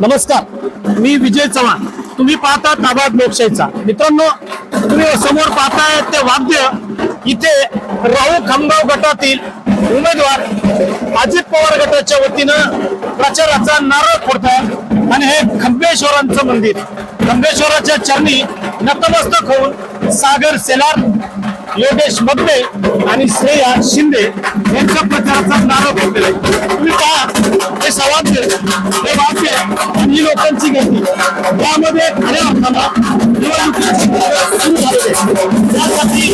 नमस्कार. मी विजय चव्हाण. तुम्ही पाहता ताबाद लोकशाहीचा. मित्रांनो तुम्ही समोर पाहताय ते वाद्य. इथे राहू खामगाव गटातील उमेदवार अजित पवार गटाच्या वतीनं प्रचाराचा नारळ फोडतात आणि हे खंबेश्वरांचं मंदिर. खंबेश्वराच्या चरणी नतमस्तक होऊन सागर सेलार योगेश मगने आणि श्रेया शिंदे यांच्या प्रचाराचा नारा घेतलेला आहे तुम्ही पहा हे सवाद्य हे वाद्य आणि ही लोकांची गर्दी. त्यामध्ये खऱ्या अर्थाला निवडणुकीची सुरू झालेली आहे. त्यासाठी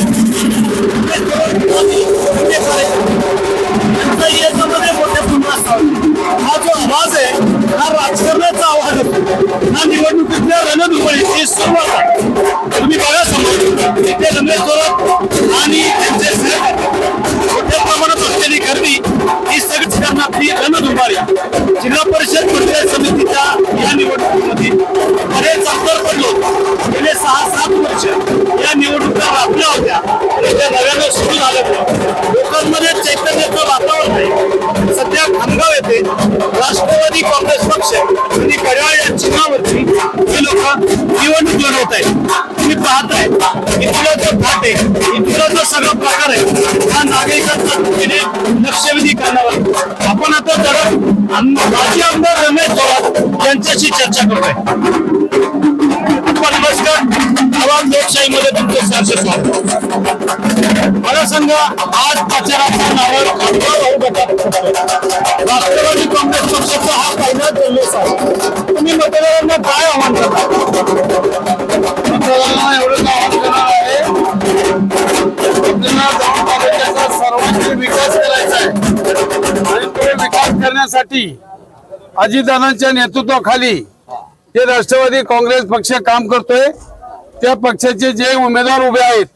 याच्यामध्ये मोठ्या भूमिका असावी हा जो आवाज आहे हा राजकारणाचा आवाज आहे. हा निवडणुकीतल्या रणधुमाळीची सुरुवात आहे. तुम्ही बघा समोर इथे रमेश जोरात सगळी करण्याची रणधुमाळी जिल्हा लोक निवडणूक लढवत आहेत तुम्ही पाहताय. इथला जो घाट आहे इथला जो सगळा प्रकार आहे हा नागरिकांच्या दृष्टीने लक्षवेधी करणार. आपण आता जरा माजी आमदार रमेश थोरात यांच्याशी चर्चा करतोय नमस्कार. आवाज लोकशाहीमध्ये तुमचं सहर्ष स्वागत मला आज प्रचाराच्या नावावर राष्ट्रवादी काँग्रेस पक्षाचा हा पहिला जल्लोष आहे. तुम्ही मतदारांना काय आव्हान करता? मतदारांना एवढंच आव्हान करणार आहे? आपल्याला जाऊन तालुक्याचा सर्वांगीण विकास करायचा आहे. आणि तो विकास करण्यासाठी अजितदादांच्या नेतृत्वाखाली जे राष्ट्रवादी काँग्रेस पक्ष काम करतोय. त्या पक्षाचे जे उमेदवार उभे आहेत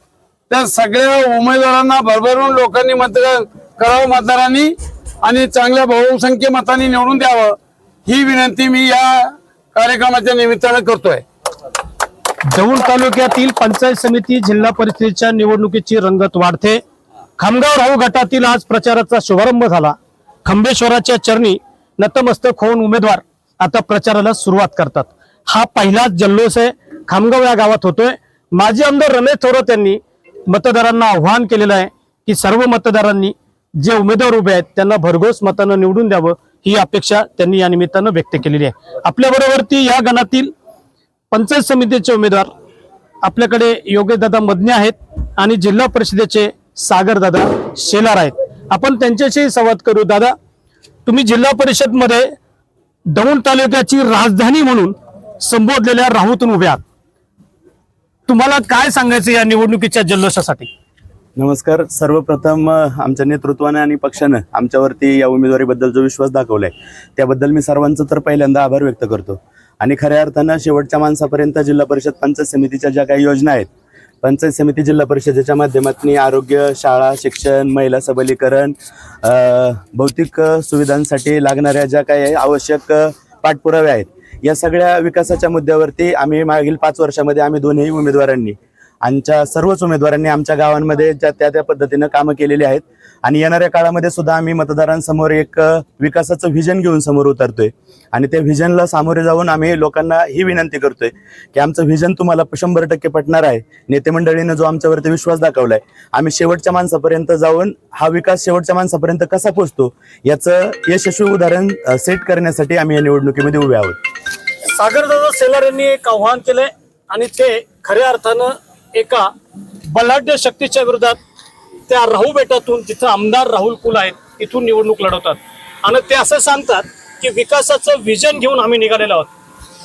त्या सगळ्या उमेदवारांना भरभरून लोकांनी मतदान करावं मतदारांनी आणि चांगल्या बहुसंख्य मतांनी निवडून द्यावं ही विनंती मी या कार्यक्रमाच्या निमित्तानं करतोय. दौंड तालुक्यातील पंचायत समिती जिल्हा परिषदेच्या निवडणुकीची रंगत वाढते. खामगाव राहू गटातील आज प्रचाराचा शुभारंभ झाला. खंबेश्वराच्या चरणी नतमस्तक होऊन उमेदवार आता प्रचाराला सुरुवात करतात. हा पहिलाच जल्लोष आहे. खामगाव या गावात होतोय. माजी आमदार रमेश थोरात यांनी मतदारांना आव्हान केलेलं आहे की सर्व मतदारांनी जे उमेदवार उभे आहेत त्यांना भरघोस मतानं निवडून द्यावं ही अपेक्षा त्यांनी या निमित्तानं व्यक्त केलेली आहे. आपल्या बरोबरती या गणातील पंचायत समितीचे उमेदवार आपल्याकडे योगेशदादा मदने आहेत आणि जिल्हा परिषदेचे सागरदादा शेलार आहेत. आपण त्यांच्याशी संवाद करू. दादा तुम्ही जिल्हा परिषदमध्ये दौंड तालुक्याची राजधानी म्हणून संबोधलेल्या राहूतून उभ्या आहात. तुम्हाला काय सांगायचं या निवडणुकीच्या जल्लोषासाठी? नमस्कार. सर्वप्रथम आमच्या नेतृत्वाने आणि पक्षानं आमच्यावरती या उमेदवारीबद्दल जो विश्वास दाखवलाय त्याबद्दल मी सर्वांचं तर पहिल्यांदा आभार व्यक्त करतो. आणि खऱ्या अर्थानं शेवटच्या माणसापर्यंत जिल्हा परिषद पंचायत समितीच्या ज्या काही योजना आहेत पंचायत समिती जिल्हा परिषदेच्या माध्यमातून आरोग्य शाळा शिक्षण महिला सबलीकरण भौतिक सुविधांसाठी लागणाऱ्या ज्या काही आवश्यक पाठपुरावे आहेत या सगळ्या विकासाच्या मुद्द्यावरती आम्ही मागील पाच वर्षामध्ये आम्ही दोन्ही उमेदवारांनी आमच्या सर्वच उमेदवारांनी आमच्या गावांमध्ये ज्या त्या त्या पद्धतीनं कामं केलेली आहेत. आणि येणाऱ्या काळामध्ये सुद्धा आम्ही मतदारांसमोर एक विकासाचं व्हिजन घेऊन समोर उतरतोय. आणि त्या व्हिजनला सामोरे जाऊन आम्ही लोकांना ही विनंती करतोय की आमचं व्हिजन तुम्हाला शंभर टक्के पटणार आहे. नेते मंडळीनं जो आमच्यावरती विश्वास दाखवलाय आम्ही शेवटच्या माणसापर्यंत जाऊन हा विकास शेवटच्या माणसापर्यंत कसा पोहोचतो याचं यशस्वी उदाहरण सेट करण्यासाठी आम्ही या निवडणुकीमध्ये उभे आहोत. सागरदादा सेलार यांनी एक आव्हान केलंय आणि ते खऱ्या अर्थानं एका बलाढ्य शक्तीच्या विरोधात त्या राहू बेटातून जिथं आमदार राहुल कुल आहेत इथून निवडणूक लढवतात. आणि ते असं सांगतात की विकासाचं विजन घेऊन आम्ही निघालेलो आहोत.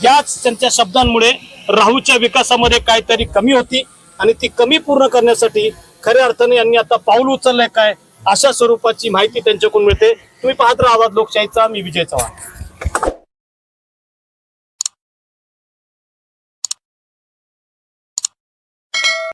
याच त्यांच्या शब्दांमुळे राहूच्या विकासामध्ये काहीतरी कमी होती आणि ती कमी पूर्ण करण्यासाठी खऱ्या अर्थाने यांनी आता पाऊल उचललंय काय अशा स्वरूपाची माहिती त्यांच्याकडून मिळते. तुम्ही पाहत राहा आवाज लोकशाहीचा मी विजय चव्हाण.